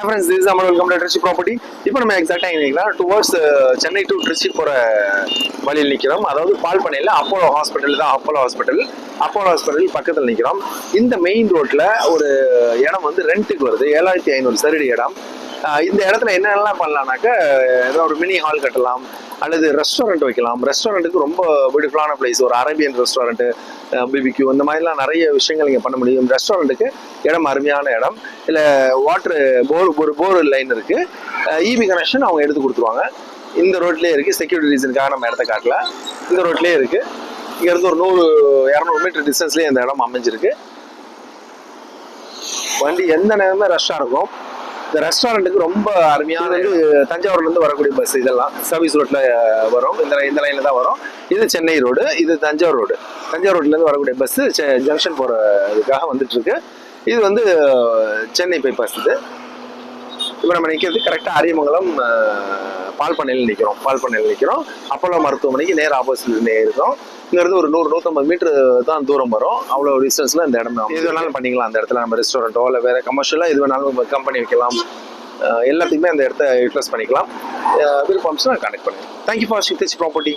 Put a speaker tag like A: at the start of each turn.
A: Hi friends this Amar welcome to Trichy property இப்போ நம்ம எக்ஸாக்டாக எங்கே டுவர்ட்ஸ் சென்னை டு ட்ரிச்சி போகிற வழியில் நிற்கிறோம் அதாவது பால் பண்ணையில் அப்போலோ ஹாஸ்பிட்டல் தான் அப்போலோ ஹாஸ்பிட்டல் அப்போலோ ஹாஸ்பிட்டல் பக்கத்தில் நிற்கிறோம் இந்த மெயின் ரோட்டில் ஒரு இடம் வந்து ரெண்ட்டுக்கு வருது. ஏழாயிரத்தி ஐநூறு சரடி இடம். இந்த இடத்துல என்னென்னலாம் பண்ணலான்னாக்க ஏதோ ஒரு மினி ஹால் கட்டலாம். அல்லது ரெஸ்டாரண்ட் வைக்கலாம். ரெஸ்டாரண்ட்டுக்கு ரொம்ப பியூட்டிஃபுல்லான பிளேஸ் ஒரு அரேபியன் ரெஸ்டாரண்ட்டு பிபிக்யூ இந்த மாதிரிலாம் நிறைய விஷயங்கள் இங்கே பண்ண முடியும். ரெஸ்டாரண்ட்டுக்கு இடம் அருமையான இடம். இல்லை வாட்ரு போர் ஒரு போர் லைன் இருக்குது இபி கனெக்ஷன் அவங்க எடுத்து கொடுத்துருவாங்க. இந்த ரோட்லேயே இருக்குது செக்யூரிட்டி ரீசனுக்காக நம்ம இடத்த காட்டல இந்த ரோட்லேயே இருக்குது இங்கேருந்து ஒரு நூறு இரநூறு மீட்டர் டிஸ்டன்ஸ்லேயே இந்த இடம் அமைஞ்சிருக்கு. வண்டி எந்த நேரமே ரஷ்ஷாக இருக்கும். இந்த ரெஸ்டாரண்ட்டுக்கு ரொம்ப அருமையான இது தஞ்சாவூர்ல இருந்து வரக்கூடிய பஸ் இதெல்லாம். சர்வீஸ் ரோட்ல வரும். இந்த இந்த லைன்ல தான் வரும். இது சென்னை ரோடு இது தஞ்சாவூர் ரோடு தஞ்சாவூர் ரோட்ல இருந்து வரக்கூடிய பஸ் ஜங்ஷன் போற இதுக்காக வந்துட்டு இருக்கு இது வந்து சென்னை பைபாஸ் இது. இப்போ நம்ம நிற்கிறது கரெக்டாக அரியமங்கலம் பால் பண்ணையில் நிற்கிறோம் பால் பண்ணையில் நிற்கிறோம் அப்போலோ மருத்துவமனைக்கு நேர் ஆப்போசிட்ல இருக்கோம். இங்கேருந்து ஒரு நூறு நூற்றம்பது மீட்டர் தான் தூரம் வரும். அவ்வளோ டிஸ்டன்ஸில் இந்த இடம் எது வேணாலும் பண்ணிக்கலாம். அந்த இடத்துல நம்ம ரெஸ்டாரண்ட்டோ இல்லை வேறு கமர்ஷியலாக எது வேணாலும் கம்பெனி வைக்கலாம். எல்லாத்துக்குமே அந்த இடத்த யூட்டிலைஸ் பண்ணிக்கலாம். விருப்பம்ஸ்னா கனெக்ட் பண்ணுங்க thank you for shift property